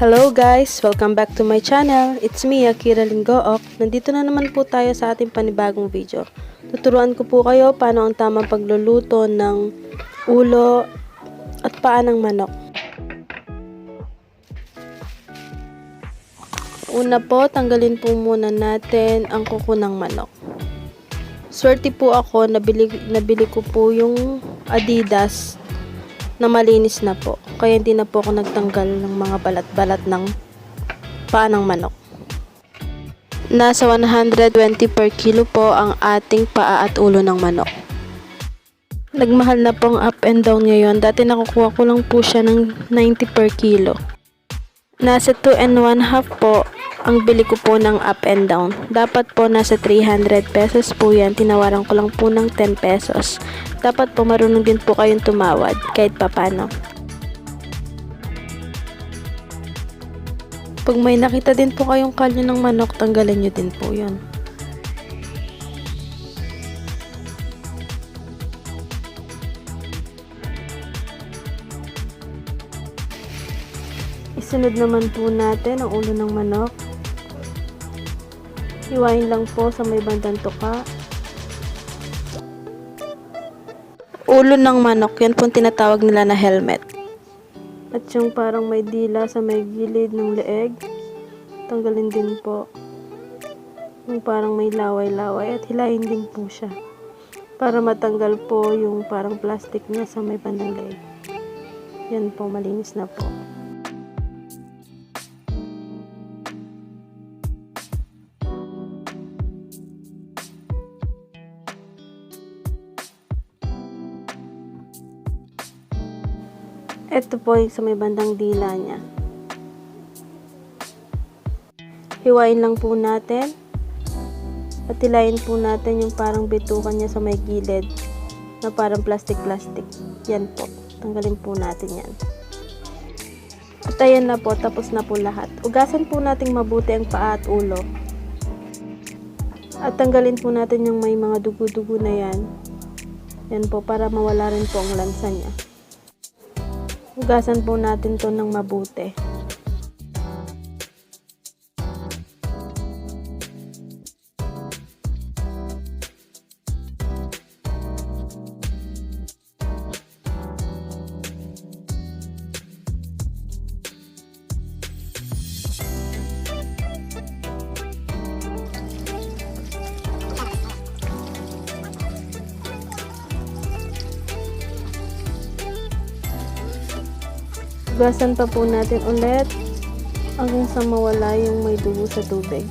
Hello guys! Welcome back to my channel. It's me, Akira Lingook. Nandito na naman po tayo sa ating panibagong video. Tuturuan ko po kayo paano ang tamang pagluluto ng ulo at paa ng manok. Una po, tanggalin po muna natin ang kuko ng manok. Swerte po ako, nabili, nabili ko po yung Adidas na malinis na po. Kaya hindi na po ako nagtanggal ng mga balat-balat ng paa ng manok. Nasa 120 per kilo po ang ating paa at ulo ng manok. Nagmahal na po ang up and down ngayon. Dati nakukuha ko lang po siya ng 90 per kilo. Nasa 2 and 1 half po ang bili ko po ng up and down. Dapat po nasa 300 pesos po yan. Tinawaran ko lang po ng 10 pesos. Dapat po marunong din po kayong tumawad kahit papano. Pag may nakita din po kayong kalyo ng manok, tanggalin nyo din po yun. Isunod naman po natin ang ulo ng manok. Hiwain lang po sa may bandang tuka. Ulo ng manok, yan po tinatawag nila na helmet. At yung parang may dila sa may gilid ng leeg, tanggalin din po. Yung parang may laway-laway at hilahin din po siya. Para matanggal po yung parang plastic niya sa may bandang leeg. Yan po, malinis na po. Ito po sa may bandang dila niya. Hiwain lang po natin. At hilayin po natin yung parang bitukan niya sa may gilid na parang plastic-plastic. Yan po. Tanggalin po natin yan. At ayan na po, tapos na po lahat. Ugasan po nating mabuti ang paa at ulo. At tanggalin po natin yung may mga dugo-dugo na yan. Yan po, para mawala rin po ang lansa niya. Hugasan po natin to ng mabuti. Hugasan pa po natin ulit hanggang sa mawala yung may dugo sa tubig.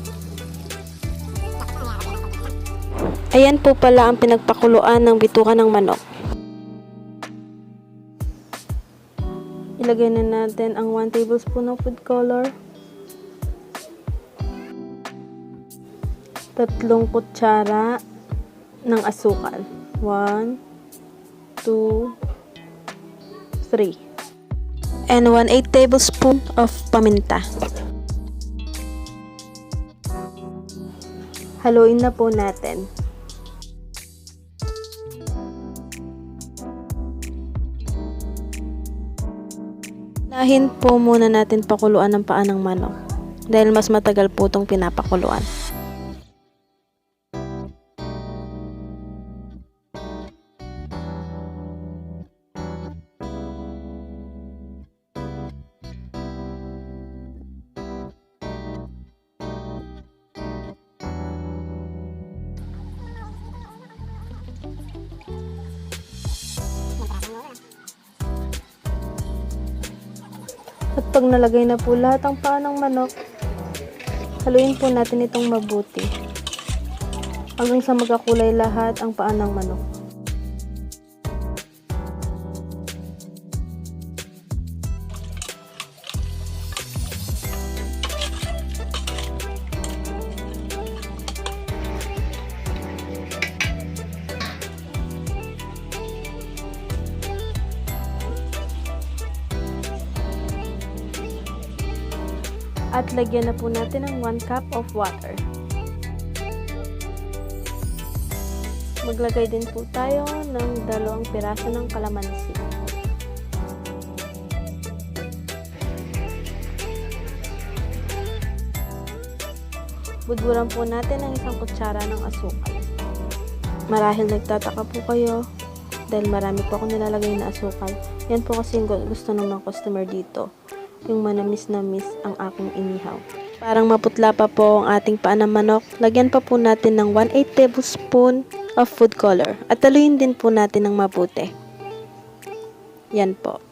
Ayan po pala ang pinagpakuluan ng bituka ng manok. Ilagay na natin ang 1 tablespoon ng food color. Tatlong kutsara ng asukal. 1, 2, 3 and 1 8 tablespoon of paminta. Haluin na po natin. Nahin po muna natin pakuluan ng paa ng manok dahil mas matagal po itong pinapakuluan. At pag nalagay na po lahat ang paa ng manok, haluin po natin itong mabuti. Hanggang sa magkakulay lahat ang paa ng manok. At lagyan na po natin ng 1 cup of water. Maglagay din po tayo ng dalawang piraso ng kalamansi. Budburan po natin ang isang kutsara ng asukal. Marahil nagtataka po kayo dahil marami po ako nilalagay na asukal. Yan po kasi yung gusto ng mga customer dito. Yung manamis na miss ang aking inihaw. Parang maputla pa po ang ating paa ng manok. Lagyan pa po natin ng 1/8 tablespoon of food color. At taluin din po natin ng mabuti. Yan po.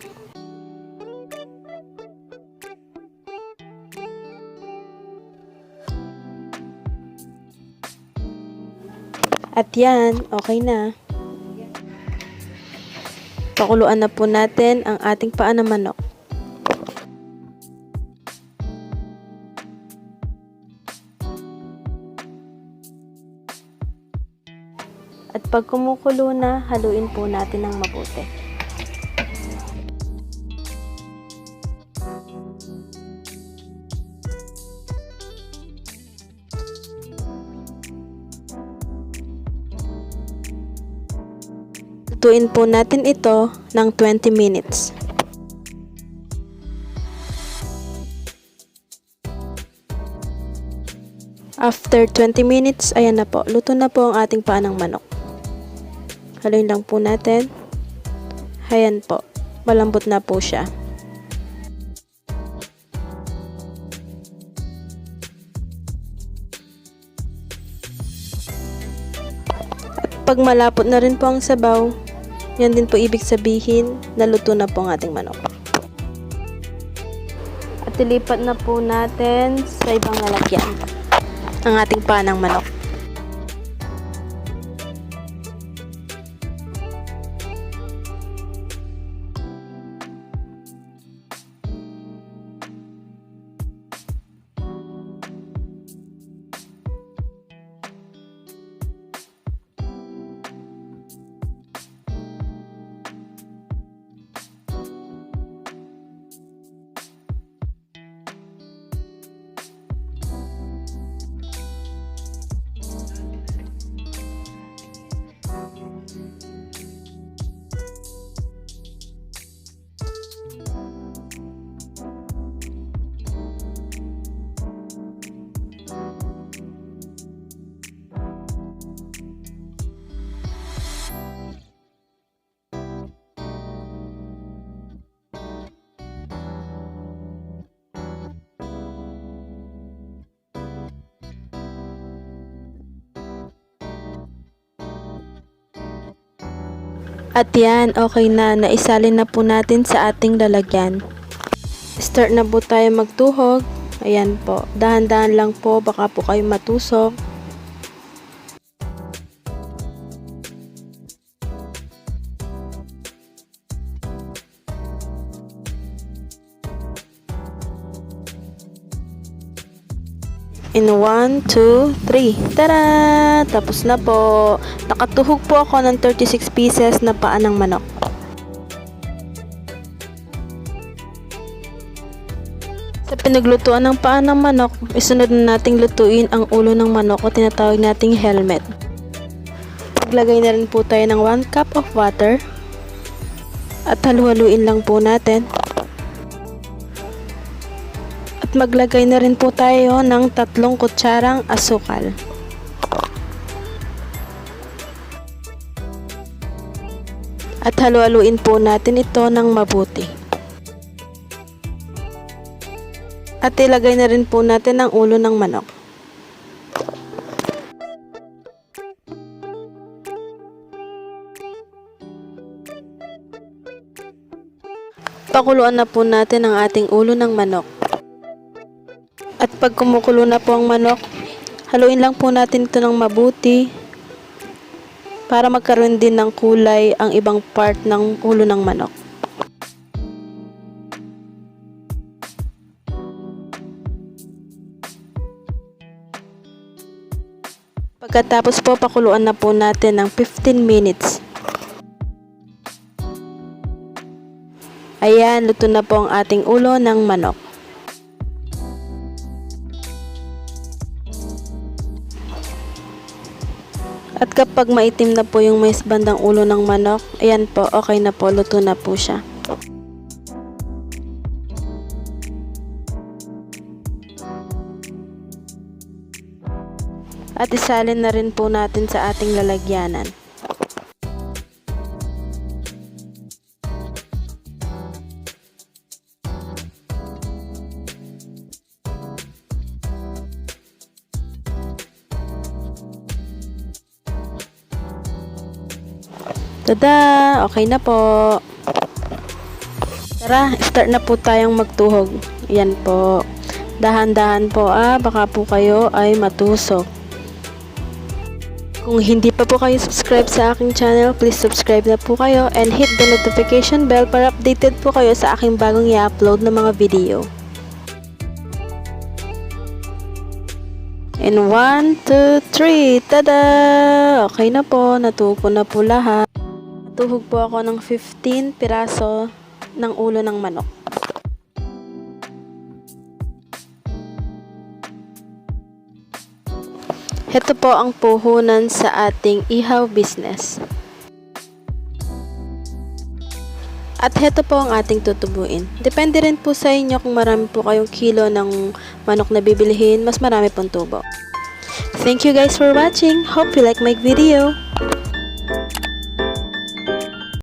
At yan, okay na. Pakuluan na po natin ang ating paa ng manok. At pag kumukulo na, haluin po natin ng mabuti. Lutuin po natin ito ng 20 minutes. After 20 minutes, ayan na po. Luto na po ang ating paa ng manok. Haluin lang po natin. Ayan po. Malambot na po siya. At pag malapot na rin po ang sabaw, yan din po ibig sabihin na luto na po ang ating manok. At ilipat na po natin sa ibang lalagyan ang ating panang manok. At yan, okay na. Naisalin na po natin sa ating lalagyan. Start na po tayo magtuhog. Ayan po. Dahan-dahan lang po. Baka po kayo matusok. In 1, 2, 3. Tara! Tapos na po. Nakatuhog po ako ng 36 pieces na paa ng manok. Sa pinaglutuan ng paa ng manok, isunod na nating lutuin ang ulo ng manok o tinatawag nating helmet. Maglagay na rin po tayo ng 1 cup of water at halu-haluin lang po natin. Maglagay na rin po tayo ng tatlong kutsarang asukal. At halu-haluin po natin ito ng mabuti. At ilagay na rin po natin ang ulo ng manok. Pakuluan na po natin ang ating ulo ng manok. At pag kumukulo na po ang manok, haluin lang po natin ito ng mabuti para magkaroon din ng kulay ang ibang part ng ulo ng manok. Pagkatapos po, pakuluan na po natin ng 15 minutes. Ayan, luto na po ang ating ulo ng manok. At kapag maitim na po yung mais bandang ulo ng manok, ayan po, okay na po, luto na po siya. At isalin na rin po natin sa ating lalagyanan. Tada! Okay na po. Tara, start na po tayong magtuhog. Yan po. Dahan-dahan po ah, baka po kayo ay matusok. Kung hindi pa po kayo subscribe sa aking channel, please subscribe na po kayo and hit the notification bell para updated po kayo sa aking bagong i-upload na mga video. In 1, 2, 3, tada! Okay na po, natupo na po lahat. Natuhog po ako ng 15 piraso ng ulo ng manok. Ito po ang puhunan sa ating ihaw business. At heto po ang ating tutubuin. Depende rin po sa inyo kung marami po kayong kilo ng manok na bibilihin, mas marami pong tubo. Thank you guys for watching. Hope you like my video.